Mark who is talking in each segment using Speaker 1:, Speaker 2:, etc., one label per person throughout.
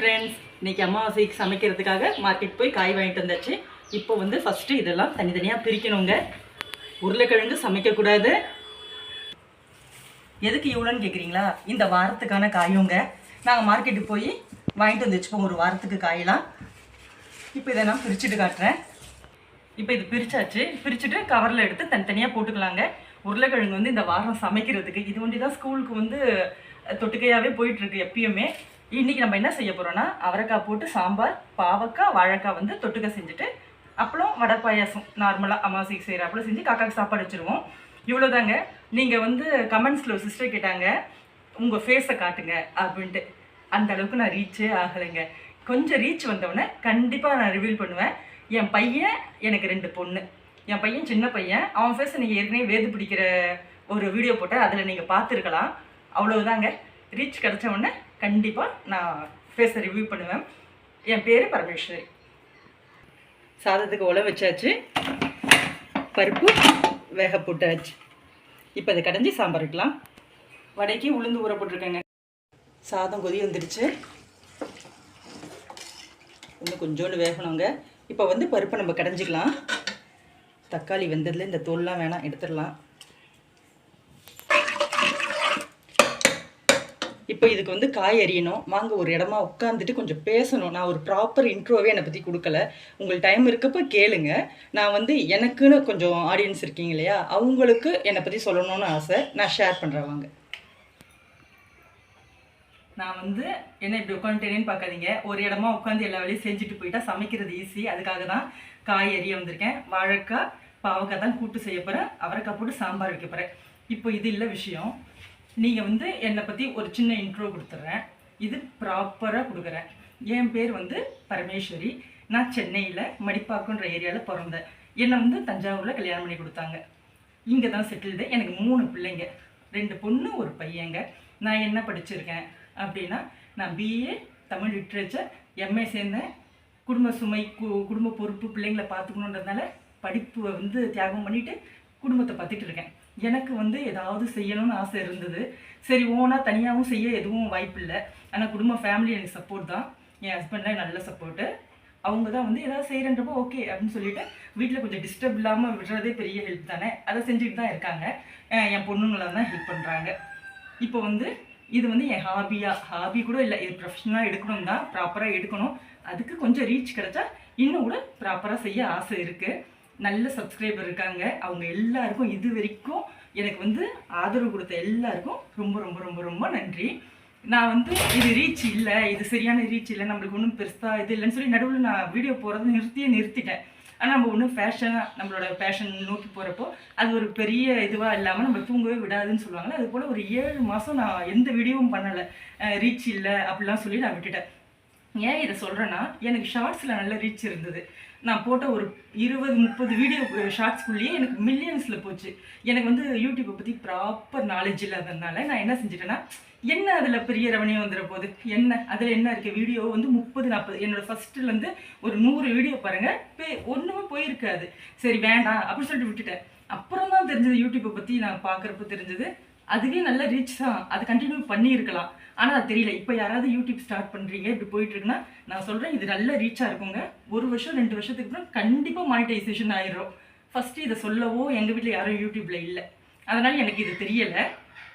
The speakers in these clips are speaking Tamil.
Speaker 1: ஃப்ரெண்ட்ஸ் இன்னைக்கு அமாவாசைக்கு சமைக்கிறதுக்காக மார்க்கெட் போய் காய் வாங்கிட்டு வந்தாச்சு. இப்போ வந்து ஃபஸ்ட்டு இதெல்லாம் தனித்தனியாக பிரிக்கணுங்க. உருளைக்கிழங்கு சமைக்கக்கூடாது எதுக்கு இவ்வளோன்னு கேட்குறீங்களா இந்த வாரத்துக்கான காயுங்க. நாங்கள் மார்க்கெட்டுக்கு போய் வாங்கிட்டு வந்து வச்சுப்போம். ஒரு வாரத்துக்கு காயெல்லாம். இப்போ இதை நான் பிரிச்சுட்டு காட்டுறேன். இப்போ இது பிரிச்சாச்சு. பிரிச்சுட்டு கவரில் எடுத்து தனித்தனியாக போட்டுக்கலாங்க. உருளைக்கிழங்கு வந்து இந்த வாரம் சமைக்கிறதுக்கு. இது ஒண்டி தான் ஸ்கூலுக்கு வந்து தொட்டுக்கையாகவே போயிட்டுருக்கு எப்பயுமே. இன்றைக்கி நம்ம என்ன செய்ய போகிறோன்னா அவரைக்காய் போட்டு சாம்பார் பாவக்காய் வாழைக்காய் வந்து தொட்டுக்க செஞ்சுட்டு அப்புறம் வடை பாயாசம் நார்மலாக அமாவாசைக்கு செய்கிறாப்புல செஞ்சு காக்காக்கு சாப்பாடு வச்சுருவோம். இவ்வளோதாங்க நீங்கள் வந்து கமெண்ட்ஸில் ஒரு சிஸ்டர் கேட்டாங்க உங்கள் ஃபேஸை காட்டுங்க அப்படின்ட்டு. அந்த அளவுக்கு நான் ரீச்சே ஆகலைங்க. கொஞ்சம் ரீச் வந்தவொடனே கண்டிப்பாக நான் ரிவீல் பண்ணுவேன். என் பையன் எனக்கு ரெண்டு பொண்ணு. என் பையன் சின்ன பையன். அவன் ஃபேஸை நீங்கள் ஏற்கனவே வேது பிடிக்கிற ஒரு வீடியோ போட்டால் அதில் நீங்கள் பார்த்துருக்கலாம். அவ்வளோதாங்க ரீச் கிடைச்ச உடனே கண்டிப்பாக நான் ஃபேஸை ரிவ்யூ பண்ணுவேன். என் பேர் பரமேஸ்வரி. சாதத்துக்கு உலை வச்சாச்சு. பருப்பு வேக போட்டாச்சு. இப்போ அதை கடைஞ்சி சாம்பார் வைக்கலாம். வடைக்கு உளுந்து ஊற போட்டிருக்கேங்க. சாதம் கொதி வந்துடுச்சு. இன்னும் கொஞ்சோண்டு வேகணுங்க. இப்போ வந்து பருப்பை நம்ம கடைஞ்சிக்கலாம். தக்காளி வெந்ததில் இந்த தோல்லாம் வேணாம் எடுத்துடலாம். இப்போ இதுக்கு வந்து காய் அறியணும் வாங்க ஒரு இடமா உட்காந்துட்டு கொஞ்சம் பேசணும். நான் ஒரு ப்ராப்பர் இன்ட்ரோவே என்னை பற்றி கொடுக்கல. உங்களுக்கு டைம் இருக்கப்போ கேளுங்க. நான் வந்து எனக்குன்னு கொஞ்சம் ஆடியன்ஸ் இருக்கீங்க இல்லையா? அவங்களுக்கு என்னை பற்றி சொல்லணும்னு ஆசை. நான் ஷேர் பண்ணுறேன் வாங்க. நான் வந்து என்ன இப்படி உட்காந்துட்டேனேன்னு பார்க்காதீங்க. ஒரு இடமா உட்காந்து எல்லா வேலையும் செஞ்சுட்டு போயிட்டா சமைக்கிறது ஈஸி அதுக்காக தான் காய் அறிய வந்திருக்கேன். வாழைக்காய் பாவக்காய் தான் கூட்டு செய்ய போகிறேன் அவரைக்காய் போட்டு சாம்பார் வைக்க போகிறேன் இப்போ இது இல்லை விஷயம். நீங்கள் வந்து என்னை பற்றி ஒரு சின்ன இன்ட்ரோ கொடுத்துட்றேன் இது ப்ராப்பராக கொடுக்குறேன். என் பேர் வந்து பரமேஸ்வரி. நான் சென்னையில் மடிப்பாக்குன்ற ஏரியாவில் பிறந்தேன். என்னை வந்து தஞ்சாவூரில் கல்யாணம் பண்ணி கொடுத்தாங்க. இங்கே தான் செட்டில்டு எனக்கு மூணு பிள்ளைங்க. ரெண்டு பொண்ணு ஒரு பையங்க. நான் என்ன படிச்சிருக்கேன் அப்படின்னா நான் பிஏ தமிழ் லிட்ரேச்சர் எம்ஏ சேர்ந்தேன். குடும்ப சுமை கு குடும்ப பொறுப்பு பிள்ளைங்களை பார்த்துக்கணுன்றதுனால படிப்பை வந்து தியாகம் பண்ணிவிட்டு குடும்பத்தை பார்த்துட்டு இருக்கேன். எனக்கு வந்து ஏதாவது செய்யணும்னு ஆசை இருந்தது. சரி ஓனாக தனியாகவும் செய்ய எதுவும் வாய்ப்பு இல்லை ஆனால் குடும்ப ஃபேமிலி எனக்கு சப்போர்ட் தான். என் ஹஸ்பண்ட்லாம் நல்ல சப்போர்ட்டு அவங்க தான் வந்து ஏதாவது செய்கிறன்றப்போ ஓகே அப்படின்னு சொல்லிட்டு வீட்டில் கொஞ்சம் டிஸ்டர்ப் இல்லாமல் விடுறதே பெரிய ஹெல்ப் தானே. அதை செஞ்சுட்டு தான் இருக்காங்க. என் பொண்ணுங்களாம் தான் ஹெல்ப் பண்ணுறாங்க இப்போ வந்து இது வந்து என் ஹாபியாக ஹாபி கூட இல்லை. இது ப்ரொஃபஷனலாக எடுக்கணும் தான் ப்ராப்பராக எடுக்கணும். அதுக்கு கொஞ்சம் ரீச் கிடைச்சா இன்னும் கூட ப்ராப்பராக செய்ய ஆசை இருக்குது நல்ல சப்ஸ்கிரைபர் இருக்காங்க. அவங்க எல்லாருக்கும் இது வரைக்கும் எனக்கு வந்து ஆதரவு கொடுத்த எல்லாருக்கும் ரொம்ப ரொம்ப ரொம்ப ரொம்ப நன்றி. நான் வந்து இது ரீச் இல்லை இது சரியான ரீச் இல்லை நம்மளுக்கு ஒன்றும் பெருசாக இது இல்லைன்னு சொல்லி நடுவில் நான் வீடியோ போகிறத நிறுத்தியே நிறுத்திட்டேன். ஆனால் நம்ம ஒன்றும் ஃபேஷனாக நம்மளோட ஃபேஷன் நோக்கி போகிறப்போ அது ஒரு பெரிய இதுவாக இல்லாமல் நம்ம தூங்கவே விடாதுன்னு சொல்லுவாங்கல்ல அது போல் ஒரு ஏழு மாதம் நான் எந்த வீடியோவும் பண்ணலை. ரீச் இல்லை அப்படிலாம் சொல்லி நான் விட்டுட்டேன். ஏன் இதை சொல்கிறேன்னா எனக்கு ஷார்ட்ஸில் நல்ல ரீச் இருந்தது. நான் போட்ட ஒரு இருபது முப்பது வீடியோ ஷார்ட்ஸ்குள்ளேயே எனக்கு மில்லியன்ஸில் போச்சு. எனக்கு வந்து யூடியூப்பை பற்றி ப்ராப்பர் நாலேஜ் இல்லாததுனால நான் என்ன செஞ்சுட்டேன்னா என்ன அதில் பெரிய ரெவன்யூ வந்துட போகுது? என்ன? அதில் என்ன இருக்குது வீடியோ வந்து முப்பது நாற்பது என்னோட ஃபஸ்ட்டுலேருந்து ஒரு நூறு வீடியோ பாருங்கள் பே ஒன்றுமே போயிருக்காது. சரி வேண்டாம் அப்படின்னு சொல்லிட்டு விட்டுட்டேன். அப்புறம் தான் தெரிஞ்சது யூடியூப்பை பற்றி நான் பார்க்குறப்ப தெரிஞ்சது அதுவே நல்ல ரீச் தான். அது கண்டினியூ பண்ணியிருக்கலாம். ஆனால் அது தெரியல. இப்போ யாராவது யூடியூப் ஸ்டார்ட் பண்ணுறீங்க இப்படி போயிட்டுருக்குன்னா நான் சொல்கிறேன் இது நல்ல ரீச்சாக இருக்குங்க. ஒரு வருஷம் ரெண்டு வருஷத்துக்கு அப்புறம் கண்டிப்பாக மானிட்டைசேஷன் ஆயிடும் ஃபஸ்ட்டு இதை சொல்லவோ எங்கள் வீட்டில் யாரும் யூடியூப்பில் இல்லை. அதனால் எனக்கு இது தெரியலை.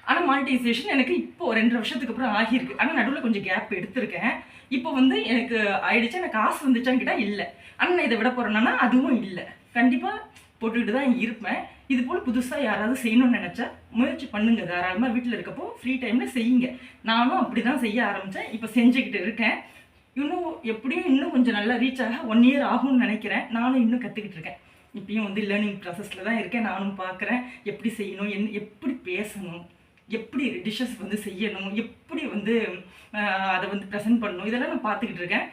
Speaker 1: ஆனால் மானிட்டைசேஷன் எனக்கு இப்போ ரெண்டு வருஷத்துக்கு அப்புறம் ஆகியிருக்கு. ஆனால் நடுவில் கொஞ்சம் கேப் எடுத்திருக்கேன். இப்போ வந்து எனக்கு ஆயிடுச்சு எனக்கு காசு வந்துச்சான்னு கேட்டால் இல்லை. ஆனால் நான் இதை விட போகிறேன்னா அதுவும் இல்லை. கண்டிப்பாக போட்டுக்கிட்டு தான் இருப்பேன். இது போல் புதுசாக யாராவது செய்யணும்னு நினச்சா முயற்சி பண்ணுங்க தாராளமாக வீட்டில் இருக்கப்போ ஃப்ரீ டைமில் செய்யுங்க. நானும் அப்படி தான் செய்ய ஆரம்பித்தேன் இப்போ செஞ்சுக்கிட்டு இருக்கேன். இன்னும் எப்படியும் இன்னும் கொஞ்சம் நல்லா ரீச் ஆக ஒன் இயர் ஆகும்னு நினைக்கிறேன். நானும் இன்னும் கற்றுக்கிட்டு இருக்கேன். இப்பயும் வந்து லேர்னிங் ப்ராசஸில் தான் இருக்கேன். நானும் பார்க்குறேன் எப்படி செய்யணும்? என் எப்படி பேசணும்? எப்படி டிஷ்ஷஸ் வந்து செய்யணும்? எப்படி வந்து அதை வந்து ப்ரெசென்ட் பண்ணணும்? இதெல்லாம் நான் பார்த்துக்கிட்டு இருக்கேன்.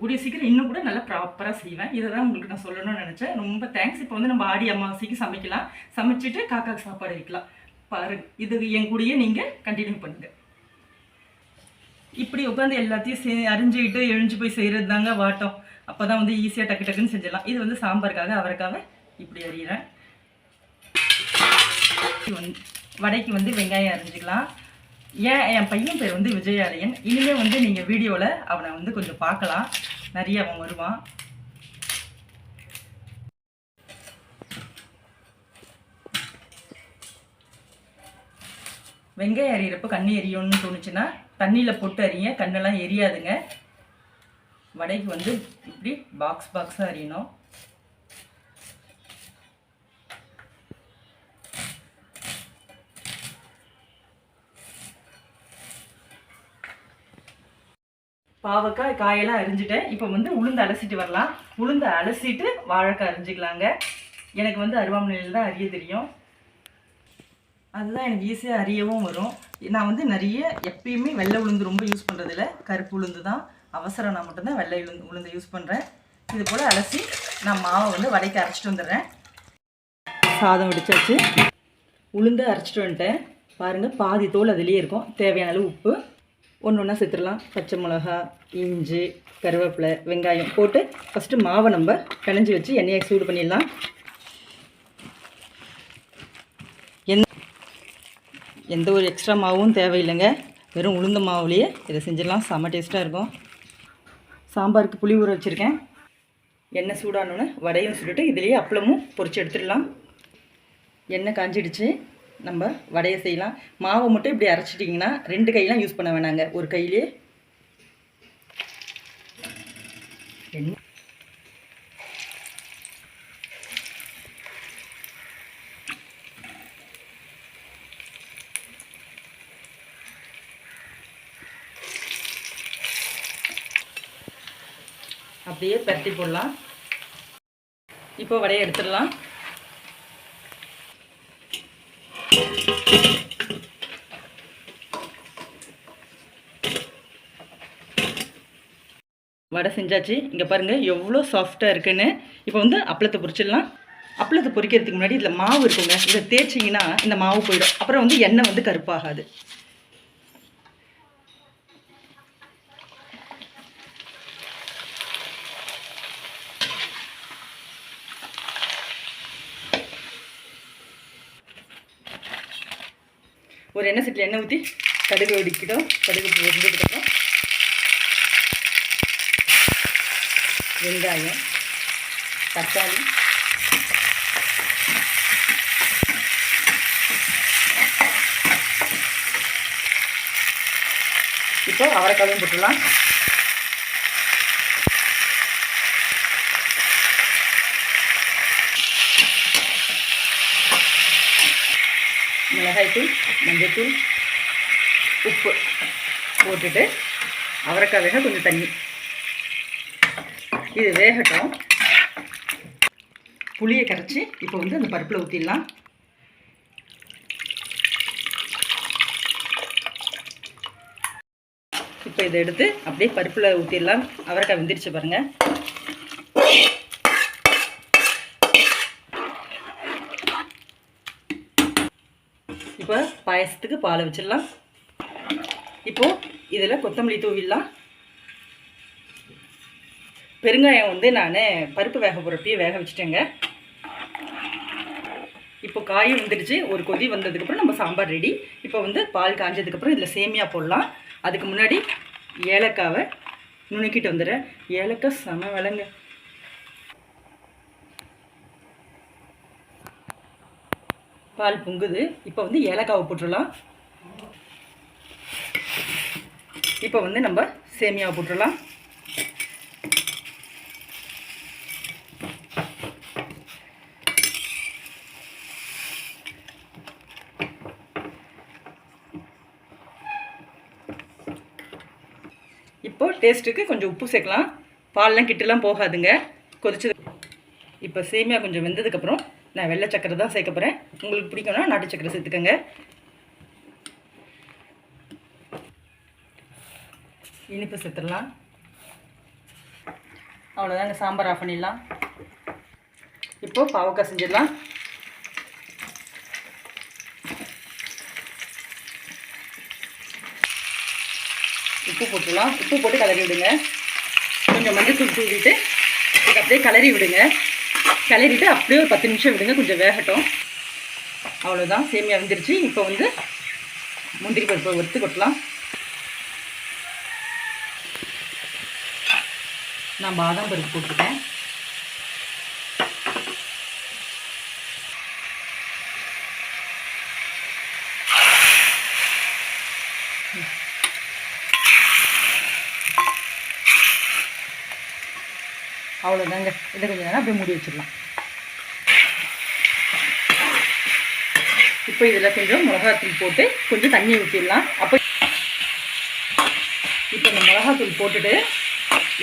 Speaker 1: கூடிய சீக்கிரம் இன்னும் கூட நல்லா ப்ராப்பராக செய்வேன். இதை தான் உங்களுக்கு நான் சொல்லணும்னு நினச்சேன். ரொம்ப தேங்க்ஸ் இப்போ வந்து நம்ம ஆடி அமாவாசைக்கு சமைக்கலாம். சமைச்சிட்டு காக்காக்கு சாப்பாடு வைக்கலாம். பாருங்க. இது என் கூடயே நீங்கள் கண்டினியூ பண்ணுங்கள் இப்படி உட்காந்து எல்லாத்தையும் செ அரிஞ்சுக்கிட்டு எழுஞ்சு போய் செய்கிறது தாங்க வாட்டம். அப்போ தான் வந்து ஈஸியாக டக்கு டக்குன்னு செஞ்சிடலாம். இது வந்து சாம்பாருக்காக அவருக்காக இப்படி அறிகிறேன் வந்து வடைக்கு வந்து வெங்காயம் அரிஞ்சிக்கலாம். ஏன் என் பையன் பேர் வந்து விஜயாலயன். இனிமே வந்து நீங்கள் வீடியோவில் அவனை வந்து கொஞ்சம் பார்க்கலாம். நிறைய அவன் வருவான். வெங்காயம் எறிகிறப்ப கண்ணு எரியும்னு தோணுச்சுன்னா தண்ணியில் போட்டு அறிய கண்ணெல்லாம் எரியாதுங்க. வடைக்கு வந்து இப்படி பாக்ஸ் பாக்ஸாக அறியணும் பாவக்காய் காயெல்லாம் அரிஞ்சிட்டேன். இப்போ வந்து உளுந்து அலசிட்டு வரலாம். உளுந்து அலசிட்டு வாழைக்காய் அரிஞ்சிக்கலாங்க. எனக்கு வந்து அருவாமனையில் தான் அறிய தெரியும். அதுதான் எனக்கு ஈஸியாக அறியவும் வரும். நான் வந்து நிறைய எப்பயுமே வெள்ளை உளுந்து ரொம்ப யூஸ் பண்ணுறதில்ல கருப்பு உளுந்து தான். அவசரம் நான் மட்டும்தான் வெள்ளை உளுந்து உளுந்து யூஸ் பண்ணுறேன் இது போல் அலசி நான் மாவை வந்து வடைக்கு அரைச்சிட்டு வந்துடுறேன். சாதம் வடிச்சாச்சு. உளுந்து அரைச்சிட்டு வந்துட்டேன். பாருங்கள் பாதி தோல் அதுலேயே இருக்கும். தேவையான அளவு உப்பு. ஒன்று ஒன்றா சேர்த்துடலாம். பச்சை மிளகா இஞ்சி கருவேப்பிலை வெங்காயம் போட்டு ஃபஸ்ட்டு மாவை நம்ம பிணைஞ்சி வச்சு எண்ணெயை சூடு பண்ணிடலாம். எந்த எந்த ஒரு எக்ஸ்ட்ரா மாவும் தேவையில்லைங்க. வெறும் உளுந்த மாவுலேயே இதை செஞ்சிடலாம். செம்ம டேஸ்ட்டாக இருக்கும். சாம்பாருக்கு புளி ஊற வச்சுருக்கேன். எண்ணெய் சூடானோன்னு வடையும் சுட்டுட்டு இதுலேயே அப்பளமும் பொறிச்சு எடுத்துடலாம். எண்ணெய் காஞ்சிடுச்சு. நம்ம வடையை செய்யலாம். மாவை மட்டும் இப்படி அரைச்சிட்டிங்கன்னா ரெண்டு கையெலாம் யூஸ் பண்ண வேணாங்க. ஒரு கையிலே. அப்படியே பரட்டி போடலாம். இப்போ வடையை எடுத்துடலாம். வடை செஞ்சாச்சு. இங்கே பாருங்கள் எவ்வளோ சாஃப்டாக இருக்குன்னு. இப்போ வந்து அப்பளத்தை பொரிச்சிடலாம். அப்பளத்தை பொரிக்கிறதுக்கு முன்னாடி இதில் மாவு இருக்குங்க. இதை தேய்ச்சிங்கன்னா இந்த மாவு போயிடும். அப்புறம் வந்து எண்ணெய் வந்து கருப்பாகாது. ஒரு எண்ணெய் சட்டியில் எண்ணெய் ஊற்றி கடுகு வெடிக்கிட்டோம். கடுகு வெடிக்கிட்டோம் வெங்காயம் தக்காளி இப்போ அவரைக்காயும் போட்டுடலாம். மிளகாய்த்தூள் மஞ்சத்தூள் உப்பு போட்டுட்டு அவரைக்காய் வேக கொஞ்சம் தண்ணி. இது வேகட்டும். புளியை கரைச்சி இப்போ வந்து அந்த பருப்பில் ஊற்றிடலாம் இப்போ இதை எடுத்து அப்படியே பருப்பில் ஊற்றிடலாம் அவரைக்காய் வெந்துருச்சு பாருங்கள் இப்போ பாயசத்துக்கு பாலை வச்சிடலாம். இப்போது இதில் கொத்தமல்லி தூவிடலாம். பெருங்காயம் வந்து நான் பருப்பு வேக போகிறப்பயே வேக வச்சுட்டேங்க. இப்போ காயும் வந்துடுச்சு. ஒரு கொதி வந்ததுக்கப்புறம் நம்ம சாம்பார் ரெடி. இப்போ வந்து பால் காஞ்சதுக்கப்புறம் இதில் சேமியா போடலாம். அதுக்கு முன்னாடி ஏலக்காவை நுணுக்கிட்டு வந்துடுறேன். ஏலக்காய் செம விலங்க பால் பொங்குது. இப்போ வந்து ஏலக்காவை போட்டுடலாம். இப்போ வந்து நம்ம சேமியாவை போட்டுடலாம். இப்போ டேஸ்ட்டுக்கு கொஞ்சம் உப்பு சேர்க்கலாம். பால்லாம் கிட்டலாம் போகாதுங்க. கொதிச்சது. இப்போ சேமியா கொஞ்சம் வெந்ததுக்கப்புறம் நான் வெள்ளை சக்கரை தான் சேர்க்க போகிறேன் உங்களுக்கு பிடிக்கும்னா நாட்டு சக்கரை சேர்த்துக்கோங்க. இனிப்பு சேர்த்துடலாம். அவ்வளோதாங்க சாம்பார் ஆஃப் பண்ணிடலாம். இப்போ பாவக்காய் செஞ்சிடலாம். உப்பு போட்டுடலாம். உப்பு போட்டு கலரி விடுங்க. கொஞ்சம் மஞ்சள் தூள் தூவிட்டு இதை அப்படியே கிளறி விடுங்க. கிளறிட்டு அப்படியே ஒரு பத்து நிமிஷம் விடுங்க கொஞ்சம் வேகட்டும். அவ்வளோதான் சேமியா வந்துருச்சு. இப்போ வந்து முந்திரி பருப்பை வறுத்து கொட்டலாம். நான் பாதாம் பருப்பு போட்டுருக்கேன். அவ்வளோதாங்க இதை கொஞ்சம் நேரம் அப்படியே மூடி வச்சிடலாம். இப்போ இதில் கொஞ்சம் மிளகாத்தூள் போட்டு கொஞ்சம் தண்ணி ஊற்றிடலாம் அப்போ இப்போ இந்த மிளகாத்தூள் போட்டுட்டு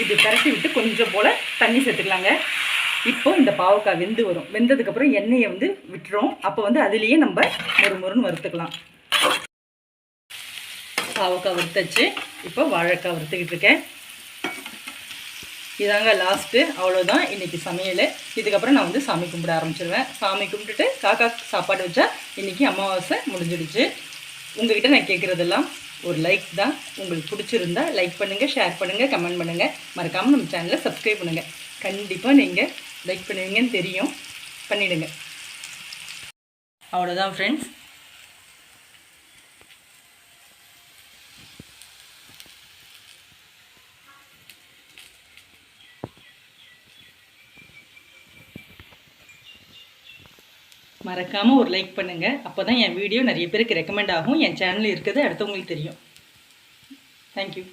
Speaker 1: இது பரட்டி விட்டு கொஞ்சம் போல் தண்ணி சேர்த்துக்கலாங்க. இப்போ இந்த பாவக்காய் வெந்து வரும். வெந்ததுக்கப்புறம் எண்ணெயை வந்து விட்டுரும் அப்போ வந்து அதுலேயே நம்ம மொறு மொறுன்னு வறுத்துக்கலாம். பாவக்காய் வறுத்தாச்சு. இப்போ வாழைக்காய் வறுத்துக்கிட்டு இருக்கேன். இதாங்க லாஸ்ட்டு அவ்வளோதான் இன்றைக்கி சமையல். இதுக்கப்புறம் நான் வந்து சாமி கும்பிட ஆரம்பிச்சிருவேன். சாமி கும்பிட்டுட்டு காக்கா சாப்பாடு வச்சா இன்றைக்கி அமாவாசை முடிஞ்சிடுச்சு. உங்ககிட்ட நான் கேட்குறதெல்லாம் ஒரு லைக் தான். உங்களுக்கு பிடிச்சிருந்தா லைக் பண்ணுங்கள் ஷேர் பண்ணுங்கள் கமெண்ட் பண்ணுங்கள் மறக்காமல் நம்ம சேனலை சப்ஸ்கிரைப் பண்ணுங்கள் கண்டிப்பாக நீங்கள் லைக் பண்ணுவீங்கன்னு தெரியும். பண்ணிவிடுங்க அவ்வளோதான் ஃப்ரெண்ட்ஸ் மறக்காமல் ஒரு லைக் பண்ணுங்கள் அப்போ தான் என் வீடியோ நிறைய பேருக்கு ரெக்கமெண்ட் ஆகும். என் சேனல் இருக்குது அடுத்தவங்களுக்கு தெரியும். தேங்க்யூ